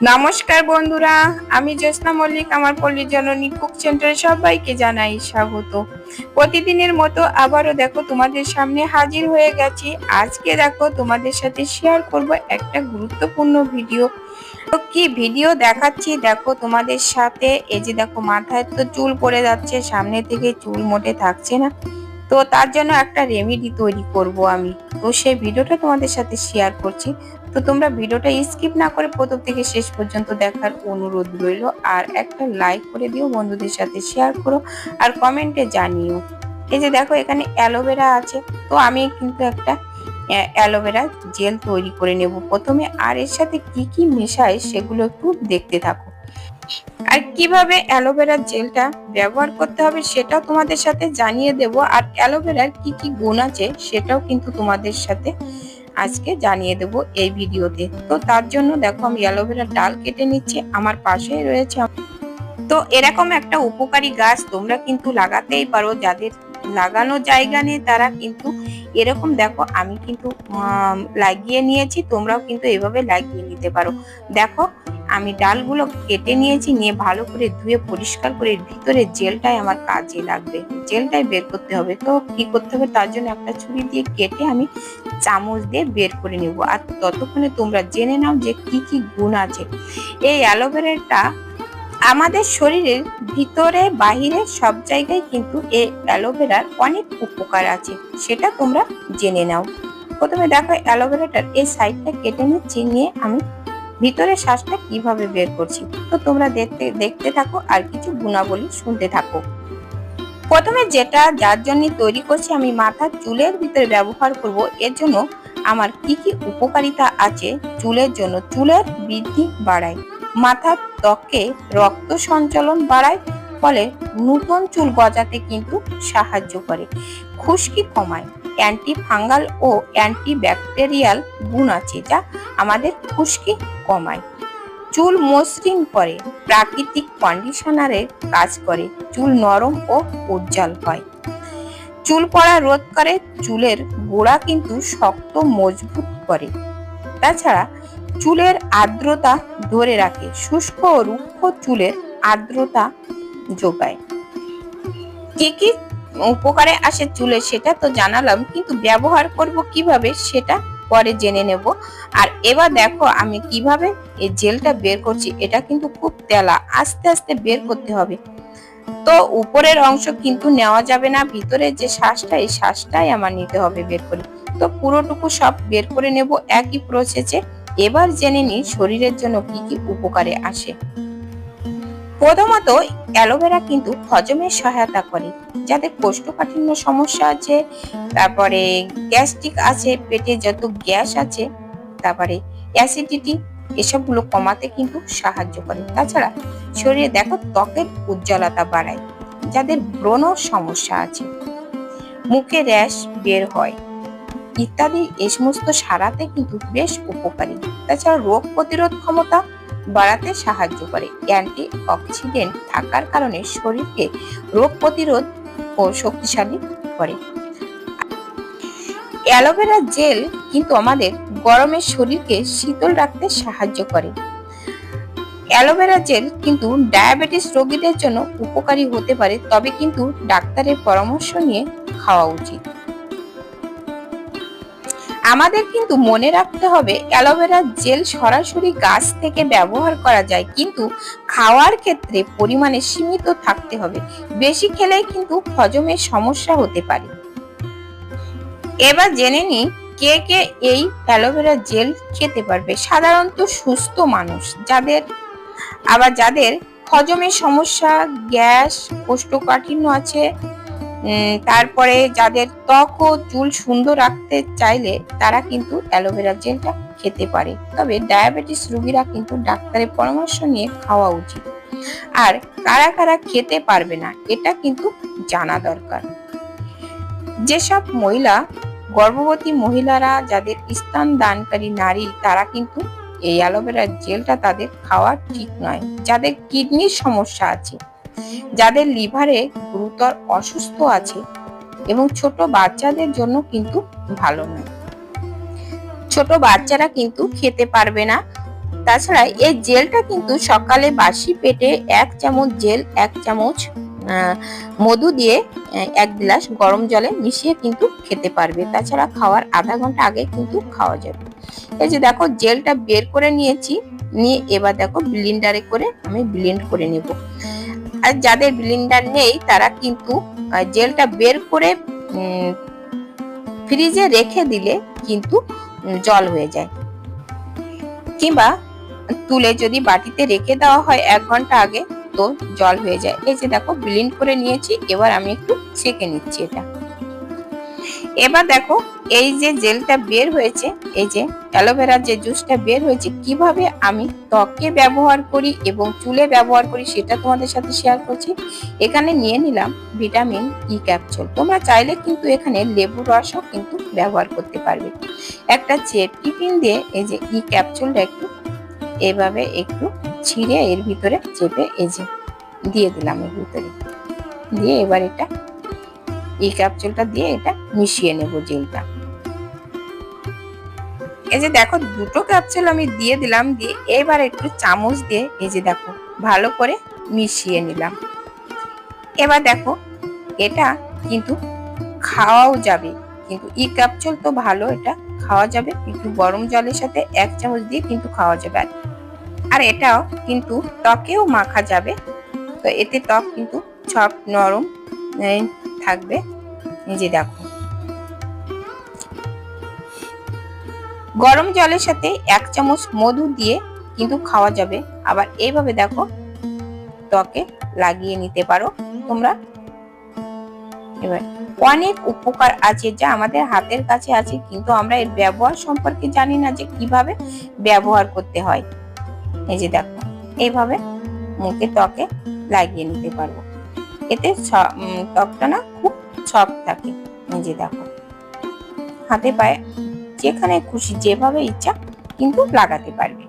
নমস্কার বন্ধুরা, আমি জ্যোৎস্না মল্লিক, আমার পল্লী জননী কুক সেন্টারে সবাইকে জানাই স্বাগত। প্রতিদিনের মতো আবারও দেখো তোমাদের সামনে হাজির হয়ে গেছি। আজকে দেখো তোমাদের সাথে শেয়ার করব একটা গুরুত্বপূর্ণ ভিডিও তো কি ভিডিও দেখাচ্ছি দেখো তোমাদের সাথে। এই যে দেখো মাথায় তো চুল পড়ে যাচ্ছে, সামনে থেকে চুল মোটে থাকছে না। তো তার জন্য একটা রেমেডি তৈরি করব আমি। তো সেই ভিডিওটা তোমাদের সাথে শেয়ার করছি। তো তোমরা ভিডিওটা স্কিপ না করে প্রথম থেকে শেষ পর্যন্ত দেখার অনুরোধ রইল। আর একটা লাইক করে দিও, বন্ধুদের সাথে শেয়ার করো, আর কমেন্টে জানিও। এই যে দেখো, এখানে অ্যালোভেরা আছে। তো আমি কিন্তু একটা অ্যালোভেরা জেল তৈরি করে নেব। প্রথমে আর এর সাথে কি কি মেশায় সেগুলো একটু দেখতে থাকো। আর কীভাবে অ্যালোভেরার জেলটা ব্যবহার করতে হবে সেটাও তোমাদের সাথে জানিয়ে দেব। আর অ্যালোভেরার কি কি গুণ আছে সেটাও কিন্তু তোমাদের সাথে আজকে জানিয়ে দেব এই ভিডিওতে। তো তার জন্য দেখো আমি অ্যালোভেরার ডাল কেটে নিচ্ছি, আমার পাশেই রয়েছে। তো এরকম একটা উপকারী গাছ তোমরা কিন্তু লাগাতেই পারো, যাদের লাগানো জায়গা নেই তারা কিন্তু এরকম দেখো আমি কিন্তু লাগিয়ে নিয়েছি, তোমরাও কিন্তু এভাবে লাগিয়ে নিতে পারো। দেখো আমি ডালগুলো কেটে নিয়েছি, নিয়ে ভালো করে ধুয়ে পরিষ্কার করে ভিতরে জেলটাই আমার কাজে লাগবে। জেলটাই বের করতে হবে। তো কি করতে হবে? তার জন্য একটা ছুরি দিয়ে কেটে আমি চামচ দিয়ে বের করে নেব। আর ততক্ষণে তোমরা জেনে নাও যে কি কি গুণ আছে। এই অ্যালোভেরাটা আমাদের শরীরের ভিতরে, বাহিরে সব জায়গায় কিন্তু এই অ্যালোভেরার অনেক উপকার আছে। সেটা তোমরা জেনে নাও। প্রথমে দেখো, অ্যালোভেরাটার এই সাইডটা কেটে নিচ্ছি, নিয়ে আমি ভিতরের শ্বাসটা কীভাবে বের করছি? তো তোমরা দেখতে দেখতে থাকো আর কিছু গুণাবলী শুনতে থাকো। প্রথমে যেটা, যার জন্য তৈরি করছি আমি মাথার চুলের ভিতরে ব্যবহার করব, এর জন্য আমার কি কি উপকারিতা আছে চুলের জন্য? চুলের বৃদ্ধি বাড়ায়। মাথার ত্বকে রক্ত সঞ্চালন বাড়ায়, ফলে নতুন চুল গজাতে কিন্তু সাহায্য করে। খুশকি কমায়। অ্যান্টি ফাঙ্গাল ও অ্যান্টি ব্যাকটেরিয়াল গুণ আছে, যা আমাদের খুশকি কমায়। চুল মসৃণ করে, প্রাকৃতিক কন্ডিশনারের কাজ করে, চুল নরম ও উজ্জ্বল হয়। চুল পড়া রোধ করে, চুলের গোড়া কিন্তু শক্ত, মজবুত করে। তাছাড়া চুলের আর্দ্রতা ধরে রাখে, শুষ্ক ও রুক্ষ চুলের আর্দ্রতা যোগায়। কি কি উপকারে আসে চুলে সেটা তো জানালাম, কিন্তু ব্যবহার করব কীভাবে সেটা পরে জেনে নেব। আর এবার দেখো আমি কীভাবে এই জেলটা বের করছি, এটা কিন্তু খুব তেলা। আস্তে আস্তে বের করতে হবে। তো উপরের অংশ কিন্তু নেওয়া যাবে না ভিতরের যে শ্বাসটা, এই শ্বাসটাই আমার নিতে হবে বের করে। তো পুরোটুকু সব বের করে নেব একই প্রসেসে এবার জেনে নিই শরীরের জন্য কি কি উপকারে আসে। প্রথমত, অ্যালোভেরা কিন্তু হজমের সহায়তা করে যাদের কোষ্ঠকাঠিন্য সমস্যা আছে, তারপরে গ্যাস্ট্রিক আছে, পেটে যত গ্যাস আছে, তারপরে অ্যাসিডিটি, এসবগুলো কমাতে কিন্তু সাহায্য করে। তাছাড়া, শরীরে দেখো ত্বকের উজ্জ্বলতা বাড়ায়, যাদের ব্রণ সমস্যা আছে, মুখে র্যাশ বের হয়, ইত্যাদি, এই সমস্ত সারাতে কিন্তু বেশ উপকারী। তাছাড়া রোগ প্রতিরোধ ক্ষমতা বাড়াতে সাহায্য করে। অ্যান্টি অক্সিডেন্ট থাকার কারণে শরীরকে রোগ প্রতিরোধ ও শক্তিশালী করে। অ্যালোভেরা জেল কিন্তু আমাদের গরমের শরীরকে শীতল রাখতে সাহায্য করে। অ্যালোভেরা জেল কিন্তু ডায়াবেটিস রোগীদের জন্য উপকারী হতে পারে, তবে কিন্তু ডাক্তারের পরামর্শ নিয়ে খাওয়া উচিত। আমাদের কিন্তু মনে রাখতে হবে অ্যালোভেরা জেল সরাসরি গাছ থেকে ব্যবহার করা যায়, কিন্তু খাওয়ার ক্ষেত্রে পরিমাণে সীমিত থাকতে হবে। বেশি খেলে কিন্তু হজমের সমস্যা হতে পারে। এবার জেনে নিই কে কে এই অ্যালোভেরা জেল খেতে পারবে। সাধারণত সুস্থ মানুষ, যাদের আবার যাদের হজমের সমস্যা, গ্যাস, কোষ্ঠকাঠিন্য আছে তারপরে যাদের ত্বক ও চুল সুন্দর রাখতে চাইলে তারা কিন্তু অ্যালোভেরা জেলটা খেতে পারে। তবে ডায়াবেটিস রোগীরা কিন্তু ডাক্তারের পরামর্শ নিয়ে খাওয়া উচিত। আর কারা কারা খেতে পারবে না, এটা কিন্তু জানা দরকার। যেসব মহিলা, গর্ভবতী মহিলারা যাদের স্তন দানকারী নারী, তারা কিন্তু এই অ্যালোভেরার জেলটা তাদের খাওয়া ঠিক নয়। যাদের কিডনির সমস্যা আছে যাদের লিভারে গুরুতর অসুস্থ আছে এবং ছোট বাচ্চাদের জন্য কিন্তু ভালো নয়। ছোট বাচ্চারা কিন্তু খেতে পারবে না। তাছাড়া এই জেলটা কিন্তু সকালে বাসি পেটে এক চামচ জেল, এক চামচ মধু দিয়ে এক গ্লাস গরম জলে মিশিয়ে কিন্তু খেতে পারবে। তাছাড়া খাওয়ার আধা ঘণ্টা আগে কিন্তু খাওয়া যাবে। এই যে দেখো, জেলটা বের করে নিয়েছি। নিয়ে এবার দেখো ব্লিন্ডারে করে আমি ব্লেন্ড করে নেব। আর যাদের ব্লিন্ডার নেই, তারা কিন্তু জেলটা বের করে ফ্রিজে রেখে দিলে কিন্তু জল হয়ে যায়। কিংবা তুলে যদি বাটিতে রেখে দেওয়া হয় এক ঘণ্টা আগে, তো জল হয়ে যায়। এই যে দেখো ব্লিন্ড করে নিয়েছি, এবার আমি একটু ছেঁকে নিচ্ছি এটা। এবার দেখো, এই যে জেলটা বের হয়েছে, এই যে অ্যালোভেরার যে জুসটা বের হয়েছে, কীভাবে আমি ত্বকে ব্যবহার করি এবং চুলে ব্যবহার করি সেটা তোমাদের সাথে শেয়ার করছি। এখানে নিয়ে নিলাম ভিটামিন ই ক্যাপসুল তোমরা চাইলে কিন্তু এখানে লেবু রসও কিন্তু ব্যবহার করতে পারবে। একটা চেপ টিফিন দিয়ে এই যে ই ক্যাপসুলটা একটু এভাবে একটু ছিঁড়ে এর ভিতরে চেপে এই যে দিয়ে দিলাম এর ভিতরে। দিয়ে এবার এটা এই ক্যাপসুলটা দিয়ে এটা মিশিয়ে নেব জেলটা এই যে দেখো, দুটো ক্যাপসুল আমি দিয়ে দিলাম, দিয়ে এবার একটু চামচ দিয়ে এই যে দেখো, ভালো করে মিশিয়ে নিলাম। এবার দেখো, এটা কিন্তু খাওয়াও যাবে, কিন্তু ই ক্যাপসুল তো ভালো, এটা খাওয়া যাবে, কিন্তু গরম জলের সাথে এক চামচ দিয়ে কিন্তু খাওয়া যাবে। আর- এটাও কিন্তু ত্বকেও মাখা যাবে, তো এতে ত্বক কিন্তু সব নরম থাকবে। যে দেখো। গরম জলের সাথে এক চামচ মধু দিয়ে কিন্তু খাওয়া যাবে। আবার এইভাবে দেখো, ত্বকে লাগিয়ে নিতে পারো তোমরা। এবার অনেক উপকার আছে যা আমাদের হাতের কাছে আছে, কিন্তু আমরা এর ব্যবহার সম্পর্কে জানি না যে কীভাবে ব্যবহার করতে হয়। এই যে দেখো, এইভাবে মুখে ত্বকে লাগিয়ে নিতে পারব। এতে ত্বকটা না খুব সফট থাকে যে দেখো। হাতে পায়ে যেখানে খুশি, যেভাবে ইচ্ছা কিন্তু লাগাতে পারবে।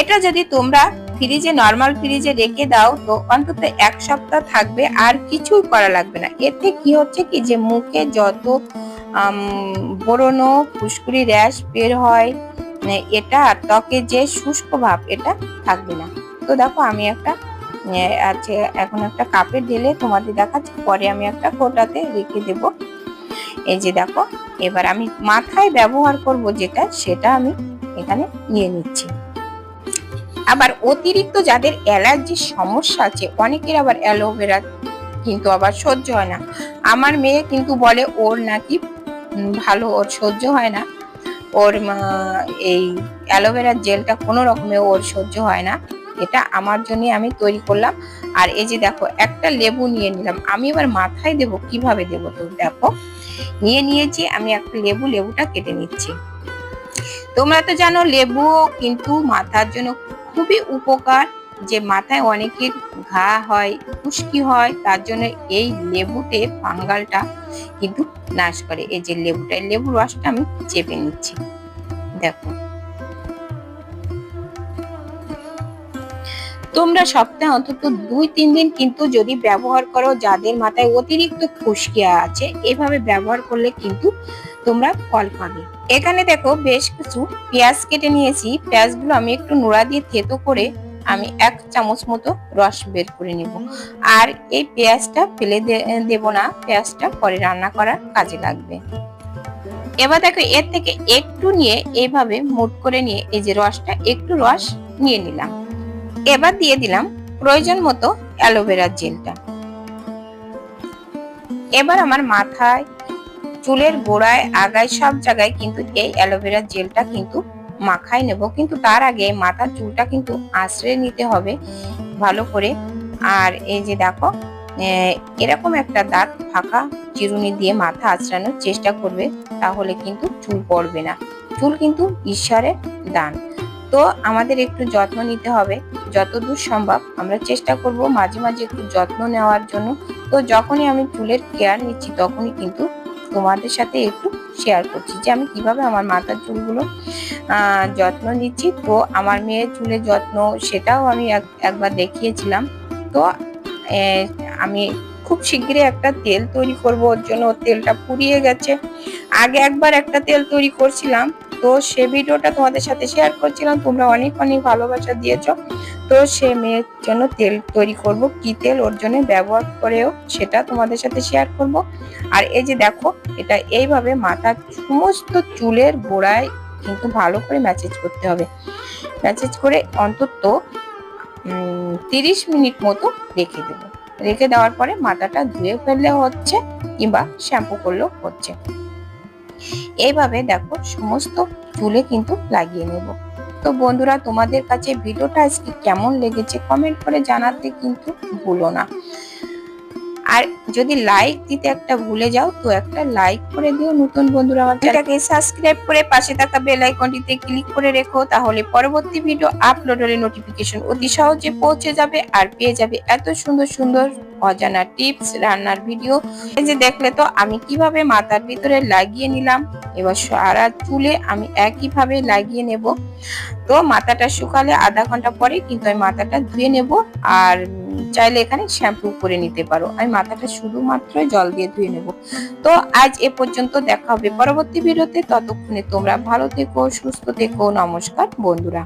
এটা যদি তোমরা ফ্রিজে নর্মাল ফ্রিজে রেখে দাও, তো অন্তত এক সপ্তাহ থাকবে, আর কিছুই করা লাগবে না। এতে কি হচ্ছে কি যে, মুখে যত ব্রণ ফুসকুড়ি র্যাশ বের হয় মানে এটা ত্বকে যে শুষ্ক ভাব, এটা থাকবে না। তো দেখো, আমি একটা আছে। এখন একটা কাপে ঢেলে তোমাদের দেখাচ্ছি। পরে আমি একটা কোটাতে রেখে দেব। এই যে দেখো, এবার আমি মাথায় ব্যবহার করব যেটা, সেটা আমি এখানে নিয়ে নিচ্ছি। আবার অতিরিক্ত যাদের অ্যালার্জির সমস্যা আছে, অনেকের আবার অ্যালোভেরা কিন্তু আবার সহ্য হয় না। আমার মেয়ে কিন্তু বলে, ওর নাকি ভালো, ওর সহ্য হয় না। ওর এই অ্যালোভেরার জেলটা কোনো রকমে ওর সহ্য হয় না। এটা আমার জন্য আমি তৈরি করলাম। আর এই যে দেখো, একটা লেবু নিয়ে নিলাম। আমি এবার মাথায় দেব, কীভাবে দেব তো দেখো। নিয়ে নিয়েছি, আমি একটা লেবু, লেবুটা কেটে নিচ্ছি। তোমরা তো জানো, লেবু কিন্তু মাথার জন্য খুবই উপকার। যে মাথায় অনেকের ঘা হয়, খুশকি হয়, তার জন্য এই লেবুতে পাঙ্গালটা কিন্তু নাশ করে। এই যে লেবুটা, লেবুর রসটা আমি চেপে নিচ্ছি। দেখো। তোমরা সপ্তাহে অন্তত দুই, তিন দিন কিন্তু যদি ব্যবহার করো, যাদের মাথায় অতিরিক্ত খুশকি আছে, এভাবে ব্যবহার করলে কিন্তু তোমরা ফল পাবে। এখানে দেখো বেশ কিছু পেঁয়াজ কেটে নিয়েছি। পেঁয়াজগুলো আমি একটু নোড়া দিয়ে থেতো করে আমি এক চামচ মতো রস বের করে নেব। আর এই পেঁয়াজটা ফেলে দেব না, পেঁয়াজটা পরে রান্না করার কাজে লাগবে। এবার দেখো এর থেকে একটু নিয়ে এইভাবে মুট করে নিয়ে এই যে রসটা, একটু রস নিয়ে নিলাম। এবার দিয়ে দিলাম প্রয়োজন মতো অ্যালোভেরার জেলটা। এবার আমার মাথায়, চুলের গোড়ায়, আগায় সব জায়গায় কিন্তু এই অ্যালোভেরার জেলটা কিন্তু মাখায় নেব। কিন্তু তার আগে মাথার চুলটা কিন্তু আশ্রয় নিতে হবে ভালো করে। আর এই যে দেখো এরকম একটা দাঁত ফাঁকা চিরুনি দিয়ে মাথা আঁচড়ানোর চেষ্টা করবে, তাহলে কিন্তু চুল পড়বে না। চুল কিন্তু ঈশ্বরের দান। তো আমাদের একটু যত্ন নিতে হবে। যতদূর সম্ভব আমরা চেষ্টা করব মাঝে মাঝে একটু যত্ন নেওয়ার জন্য। তো যখনই আমি চুলের কেয়ার নিচ্ছি তখনই কিন্তু তোমাদের সাথে একটু শেয়ার করছি যে আমি কীভাবে আমার মাথার চুলগুলো যত্ন নিচ্ছি। তো আমার মেয়ের চুলের যত্ন সেটাও আমি এক- একবার দেখিয়েছিলাম। তো আমি খুব শিগগিরই একটা তেল তৈরি করব। ওর জন্য তেলটা পুড়িয়ে গেছে। আগে একবার একটা তেল তৈরি করছিলাম। তো সে ভিডিওটা তোমাদের সাথে শেয়ার করছিলাম। তোমরা অনেক অনেক ভালোবাসা দিয়েছ। তো সে মেয়ের জন্য তেল তৈরি করব। কি তেল? ওর জন্য ব্যবহার করেও সেটা তোমাদের সাথে শেয়ার করব। আর এই যে দেখো, এটা এইভাবে মাথার সমস্ত চুলের গোড়ায় কিন্তু ভালো করে ম্যাসেজ করতে হবে। ম্যাসেজ করে অন্তত তিরিশ মিনিট মতো রেখে দেবো। রেখে দেওয়ার পরে মাথাটা ধুয়ে ফেললে হচ্ছে কিংবা শ্যাম্পু করলেও হচ্ছে। এইভাবে দেখো সমস্ত চুলে কিন্তু লাগিয়ে নেব। তো বন্ধুরা, তোমাদের কাছে ভিডিওটা আজকে কেমন লেগেছে? কমেন্ট করে জানাতে কিন্তু ভুলো না। আর যদি লাইক দিতে একটা ভুলে যাও, তো একটা লাইক করে দিও নতুন বন্ধুরা আমার চ্যানেলটাকে সাবস্ক্রাইব করে পাশে থাকা বেল আইকনটিতে ক্লিক করে রেখো, তাহলে পরবর্তী ভিডিও আপলোড হলে নোটিফিকেশন অতি সহজে পৌঁছে যাবে আর পেয়ে যাবে এত সুন্দর সুন্দর অজানা টিপস রান্নার ভিডিও এই যে দেখলে তো আমি কীভাবে মাথার ভিতরে লাগিয়ে নিলাম। এবার সারা চুলে আমি একইভাবে লাগিয়ে নেব। তো মাথাটা শুকালে আধা ঘণ্টা পরে কিন্তু আমি মাথাটা ধুয়ে নেব আর চাইলে এখানে শ্যাম্পু করে নিতে পারো। আমি মাথাটা শুধুমাত্র জল দিয়ে ধুয়ে নেব। তো আজ এ পর্যন্ত দেখা হবে পরবর্তী ভিডিওতে। ততক্ষণে তোমরা ভালো থেকো, সুস্থ থেকো, নমস্কার বন্ধুরা।